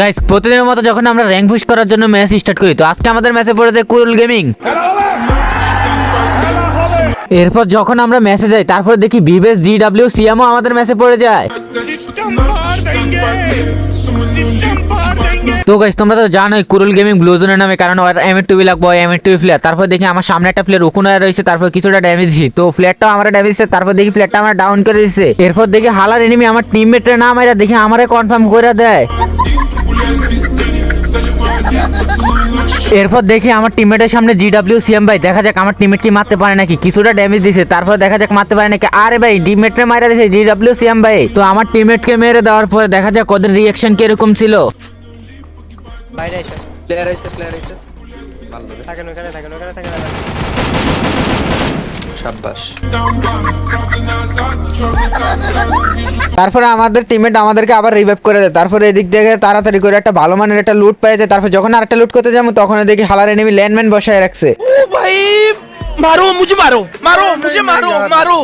Guys প্রতিদিনের মতো যখন আমরা র্যাঙ্ক পুশ করার জন্য ম্যাচ স্টার্ট করি, তো আজকে আমাদের ম্যাচে পড়েছে কুরুল গেমিং। এরপর যখন আমরা ম্যাচে যাই, তারপরে দেখি বিবেস জি ডাব্লিউ সিএমও আমাদের ম্যাচে পড়ে যায়। তো গাইস তোমরা তো জানোই কুরুল গেমিং ব্লু জোনের নামে, কারণ ওরা এম এর টুবি লাগবো এম এর টুবি প্লেয়ার তারপর দেখি আমার সামনে একটা প্লেয়ার উকুনায় রয়েছে, তারপর কিছুটা ড্যামেজ দিছি তো প্লেয়ারটাও আমার ড্যামেজ দিচ্ছে, তারপর দেখি প্লেয়ারটা আমার ডাউন করে দিচ্ছে। এরপর দেখি হালার এনিমি আমার টিমমেটের নাম এটা দেখি আমারে কনফার্ম করে দেয়। এরপর দেখি আমার টিমমেটের সামনে জি ডাব্লিউ সিএম ভাই। দেখা যাক আমার টিমমেট কি মারতে পারে নাকি। কিছুটা ড্যামেজ দিছে। তারপর দেখা যাক মারতে পারে নাকি। আরে ভাই টিমমেটরে মারা দিছে জি ডাব্লিউ সিএম ভাই। তো আমার টিমমেটকে মেরে দেওয়ার পরে দেখা যাক ওদের রিয়াকশন কীরকম ছিল। প্লেয়ার প্লেয়ার থাকেন ওখানে থাকেন ওখানে থাকেন সাব্বাস। তারপরে আমাদের টিমমেট আমাদেরকে আবার রিভাইভ করে দেয়। তারপরে এদিক থেকে তাড়াতাড়ি করে একটা ভালো মানের একটা লুট পেয়ে যায় তারপর যখন আরেকটা লুট করতে যাব তখন দেখি হালার এনেমি ল্যান্ডম্যান বসায় রাখছে। भाई मारो मुझे मारो मारो मुझे मारो मारो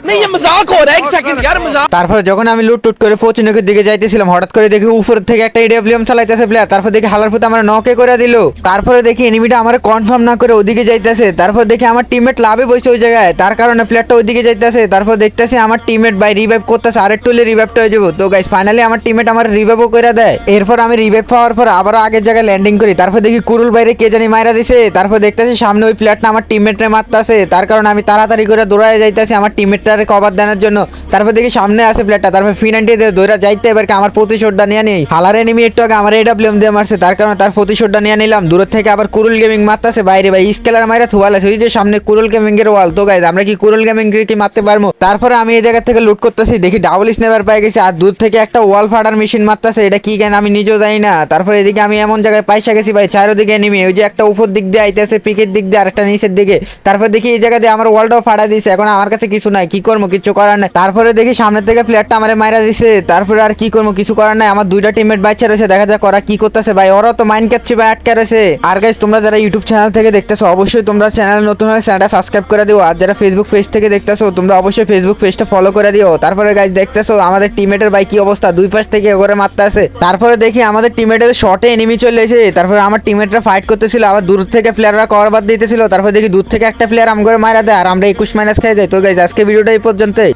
नहीं ये मजाक हो रहा है एक सेकंड यार मजाक তারপরে যখন আমি লুট টুট করে পচিনকের দিকে যাইতেছিলাম হঠাৎ করে দেখি উপর থেকে একটা এডিএফলিএম চালাইতেছে প্লেয়ার তারপর দেখি হালার ফুতে আমার নকে করে দিল তারপরে দেখি এনিমিটা আমার কনফার্ম না করে ওদিকে যাইতেছে তারপর দেখি আমার টিমমেট লাভে বসে ওই জায়গায় তার কারণে প্লেয়ারটা ওইদিকে যাইতেছে তারপর দেখতেছি আমার টিমমেট বাই রিভাইভ করতেছে আরেকটু হলে রিভাইভটা হয়ে যাবো তো গাইস ফাইনালি আমার টিমমেট আমার রিভাইভও করে দেয় এরপর আমি রিভাইভ পাওয়ার পর আবারও আগের জায়গায় ল্যান্ডিং করি তারপর দেখি কুরুল বাইরে কে জানি মাইরা দিছে তারপর দেখতেছি সামনে ওই প্লেয়ারটা আমার টিমমেটরে মারতাছে, তার কারণে আমি তাড়াতাড়ি করে দৌড়ায় যাইতেছি, আমার টিমমেটটারে কভার দেওয়ার জন্য। তারপর দেখি সামনে আছে প্লেয়ারটা তারপর ফিনান্টি দিয়ে দৌড়া যাইতে এবার আমার প্রতিশোধটা নিয়ে নেই? হালার এনিমি একটু আগে আমার এডাব্লিউএম দিয়ে মারছে, তার কারণে তার প্রতিশোধটা নিয়ে নিলাম। দূর থেকে আবার কুরুল গেমিং মারতাছে, বাইরে ভাই স্কেলার মাইরা থুয়াল আছে ওই যে সামনে কুরুল গেমিং এর ওয়াল তো গাইজ আমরা কি কুরুল গেমিং কি মারতে পারব? তারপরে আমি এই জায়গা থেকে লুট করতেছি, দেখি ডাবল স্নেপার পেয়ে গেছি, আর দূর থেকে একটা ওয়াল ফাটার মেশিন মারতাছে, এটা কি কেন আমি নিজেও জানি না। তারপরে এদিকে আমি এমন জায়গায় পাইসা গেছি ভাই, চারোদিকে এনিমি ওই যে একটা উপর দিক দিয়ে আইতেছে, পিকের দিক দিয়ে আরেকটা নিচের দিকে। তারপর দেখি এই জায়গা দিয়ে আমার ওয়ালটাও ফাটা দিছে এখন আমার কাছে কিছু নাই, কি করব, কিছু করার নাই। তারপরে দেখি সামনের থেকে প্লেয়ারটা আমারে মাইরা দিছে, তারপরে আর কি করব, কিছু করার নাই। আমার দুইটা টিমমেট বাচ্চা রয়েছে, দেখা যাক ওরা কি করতেছে। ভাই ওরা তো মাইন্ড কাটছে ভাই আটকে রয়েছে। আর গাইজ তোমরা যারা ইউটিউব চ্যানেল থেকে দেখতেছো, অবশ্যই তোমরা চ্যানেল নতুন হলে চ্যানেলটা সাবস্ক্রাইব করে দিও। আর যারা ফেসবুক পেজ থেকে দেখতেছো, তোমরা অবশ্যই ফেসবুক পেজটা ফলো করে দিও। তারপরে গাইজ দেখতেছো আমাদের টিমমেটের ভাই কি অবস্থা? দুই পাশ থেকে করে মারতে আছে তারপরে দেখি আমাদের টিমমেটের শর্টে এনিমি চলে এসে, তারপরে আমার টিমমেটরা ফাইট করতেছিল, আবার দূর থেকে প্লেয়াররা কভার বাদ দিতেছিল। তারপর দেখি দূর থেকে একটা প্লেয়ার আম করে মারা দেয় আর আমরা একুশ মাইনাস খেয়ে যাই। তো গাইজ আজকে ভিডিওটা এই পর্যন্তই।